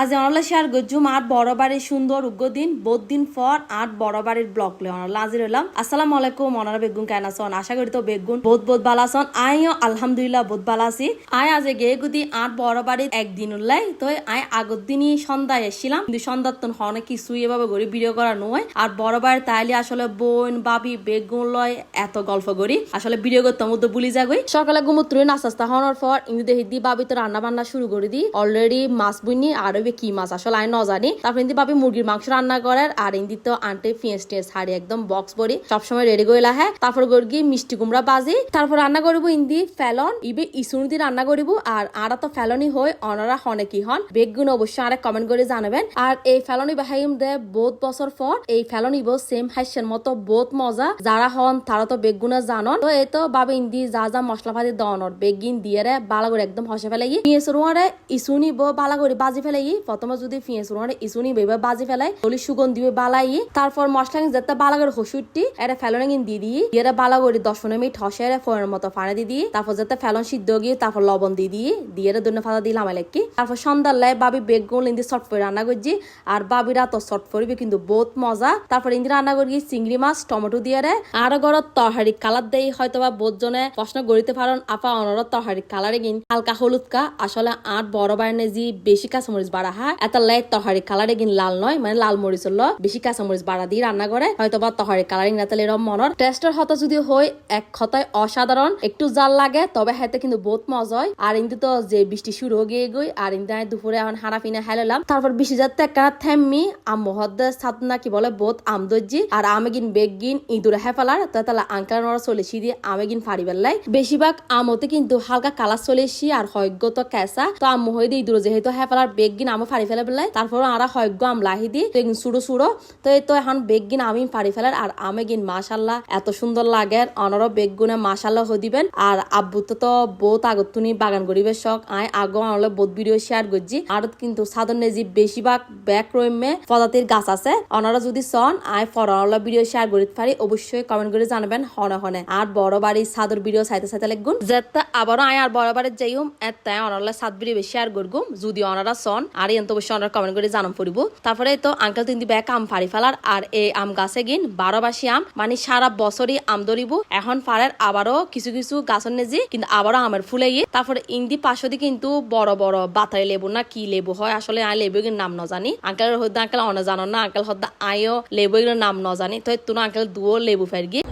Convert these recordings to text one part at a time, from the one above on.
আজ অনলা শেয়ার গজ্জুম আট বড় বাড়ির সুন্দর উগ্র দিন, বোধ দিন পর আট বড় বাড়ির ব্লক লে। অনলা আজি রইলাম আসসালামু আলাইকুম অনারা বেগুন কেন আছেন? আশা করি তো বেগুন বহুত ভালো আছেন। আইও আলহামদুলিল্লাহ ভালো আছি। আই আজ গে গুদি আট বড় বাড়ির একদিন উল্লাই। তো আই আগর দিনই সন্ধ্যায় এসেছিলাম। কিন্তু সন্ধ্যার তো হনে কিছুই এভাবে করে ভিডিও করা নয়। আর বড় বাড়ির তাইলে আসলে বোন বাবি বেগুন, লয় এত গল্প করি। আসলে ভিডিও করতে মধ্যে ভুলি যাগই সকালে ঘুমুত্রে নাস্তা হওয়ার পর ইন্দু দেখি দি বাবি তো রান্না বান্না শুরু করে দি অলরেডি মাছ বুনি, আর ওই কি মাছ? আসলে আমি ন জানি তারপর ইন্দি বাবি মুরগির মাংস রান্না করে আর ইন্দি তো আন্টে ফিয়েস টিয়েস হাড়ি একদম বক্স ভরি। সবসময় রেডি করে লাহে। তারপর গড়গি মিষ্টি কুমড়া বাজি। তারপর রান্না করব ইন্দি ফেলন, ইবে ইসুন দি রান্না করিব। আর আরা তো ফেলনই হয় অনারা হনে কি হন। বেগুন অবশ্যই আরেক কমেন্ট করে জানাবেন। আর এই ফেলনি বাহাইম দে বহুত বছর পর, এই ফেলনি বো সেম হাইসের মতো বহুত মজা। যারা হন, তারা তো বেগুনা জানন। তো এই তো বাবে ইন্দি যা যা মশলা পাতি দনর, বেগিন দিয়ে রে বালা করে একদম হসে পিঁয়াজ রুয়ারে ইসুনি বো বালা করে বাজি ফেলাই প্রথমে যদি পিঁয়াজ রুয়ারে ইসুনি বেবে বাজি ফেলাই তলি সুগন্ধি বালাই তারপর মশলা যেতে বালা করে হসুটি এটা ফেলনে গিন দিয়ে দিই দিয়ে বালা দশ পনেরো মিনিট হসে ফোনের মতো ফাড়ে দিয়ে দিই তারপর যাতে ফেলন সিদ্ধ গিয়ে, তারপর লবণ দিয়ে দিই দিয়ে দন্য ফাদা দিলাম এলাকি তারপর সন্ধ্যার লাই বাবি বেগুন ইন্দি শর্ট করে রান্না করছি, আর বাবিরা তো শর্ট করবি কিন্তু বহুত মজা। তারপর ইন্দি রান্না করি চিংড়ি মাছ, টমেটো দিয়ে রে আর ঘরত তরহারি কালার দেই হয়তো বা বহুত জনে প্রশ্ন গড়িতে পারেন, আপা অনরত তরহারি কালারে গিন হালকা হলুদ কা, আসলে আট বড় বাইনে জি বেশি কাঁচামরিচ বাড়া হয় এত লাই তরহারি কালারে গিন লাল নয় মানে লাল মরিচ হলো। বেশি কাঁচামরিচ বাড়া দিয়ে রান্না করে হয়তো বা তরহারি কালারিং না, তাহলে এরকম মনর টেস্টের হতো যদি হয়, এক কথায় অসাধারণ। একটু জাল লাগে, তবে হাতে কিন্তু বহুত মজা হয়। আর কিন্তু তো যে বৃষ্টি শুরু হয়ে গিয়ে গই, আর ইন্দা দুপুরে এখন হানা ফিনা হেলাম তারপর বৃষ্টি যাতে একটা থেমমি আম্মু হদ্দে সাত না কি বলে, বহুত আম দজ্জি আর আমি গিন বেগ গিন ইঁদুরে হেফালার তাহলে আঙ্কাল নড়া চলে এসি দিয়ে আমি গিন ফাড়ি বেল্লাই বেশিরভাগ আমতে কিন্তু হালকা কালার চলে এসি আর হয়গ্য তো কেঁচা। তো আম্মু হয়ে দিয়ে ইঁদুর যেহেতু হেফালার বেগ গিন আমি ফাড়ি ফেলে বেলাই তারপর আর হয়গ্য আম লাহি দি, তো সুড়ো সুড়ো। তো এই তো এখন বেগ গিন আমি ফাড়ি ফেলার, আর আমি গিন মাশাল্লাহ এত সুন্দর লাগে। অনর বেগ গুনে মাশাল্লাহ হয়ে দিবেন। আর আব্বু তো তো বহুত আগতুনি বাগান গরিবের শখ। আয় আগো আনলে বহুত ভিডিও শেয়ার করছি। আর কিন্তু সাধারণ নেজি বেশিরভাগ ব্যাক রইমে পদাতির গাছ আছে। অনারা যদি সন, আয় ফরনলা ভিডিও শেয়ার করি পারি, অবশ্যই কমেন্ট করে জানাবেন হনে হনে। আর বড় বাড়ির সাদর ভিডিও চাইতে চাইতে লাগুন যেতে আবারও আয় আর বড় বাড়ির যাইম এতে অনলা সাত ভিডিও শেয়ার করগুম। যদি অনারা সন আর এন তো অবশ্যই অনারা কমেন্ট করে জানাম পড়িব। তারপরে তো আঙ্কেল তিন ব্যাগ আম ফাড়ি ফেলার, আর এই আম গাছে গিন বারো বাসি আম মানে সারা বছরই আম ধরিব। এখন ফাড়ের আবারও কিছু কিছু গাছের নেজি কিন্তু আবারও আমের ফুলে গিয়ে তারপরে ইন্দি পাশে কিন্তু বড় বড় বাতারি লেবু না কি লেবু হয়, আসলে আই লেবু নাম ন জানি। আঙ্কেল হদ্দা আঙ্কেল অন জানো না আঙ্কেল হদ্দা আইও লেবু এগুলোর নাম ন জানি। তো তুনো আঙ্কেল দুও লেবু ফের গিয়ে।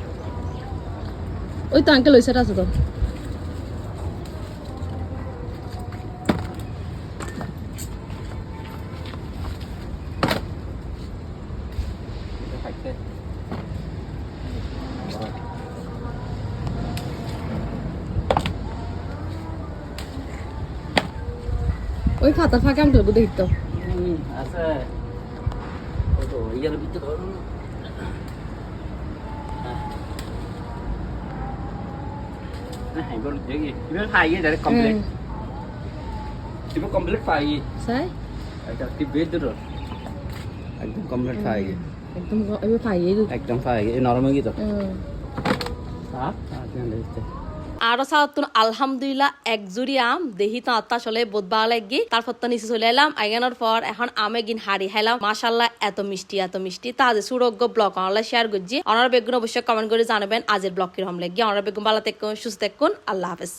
ওই তো আঙ্কেল ওই সেটা আছে তো। ওই খাতা ফাঁকা আঙ্কেল বুঝে দিত হুম, আছে। ওই তো ইয়ার ভিতরে ধরুন হ্যাঁ। খাই গিয়ে কমপ্লিট দিল একদম কমপ্লিট গিয়ে একদম এবার একদম নরম হয়ে গিয়ে তো। হ্যাঁ হ্যাঁ আরও আলহামদুলিল্লাহ এক জুড়ি আম। দেহি তো আত্মা বোধ ভালো লাগি। তারপর তো নিচে চলে এলাম আইগানোর পর এখন আমে গিন হাড়ি হেলাম মাসাল্লাহ এত মিষ্টি এত মিষ্টি। তা আজ সুরজ্ঞ ব্লগ অনলাইন শেয়ার করছি। অনার বেগুন অবশ্যই কমেন্ট করে জানাবেন আজের ব্লগ কীরকম লাগি। অনার বেগুন ভালো থাকুন সুস্থ থাকুন। আল্লাহ হাফেজ।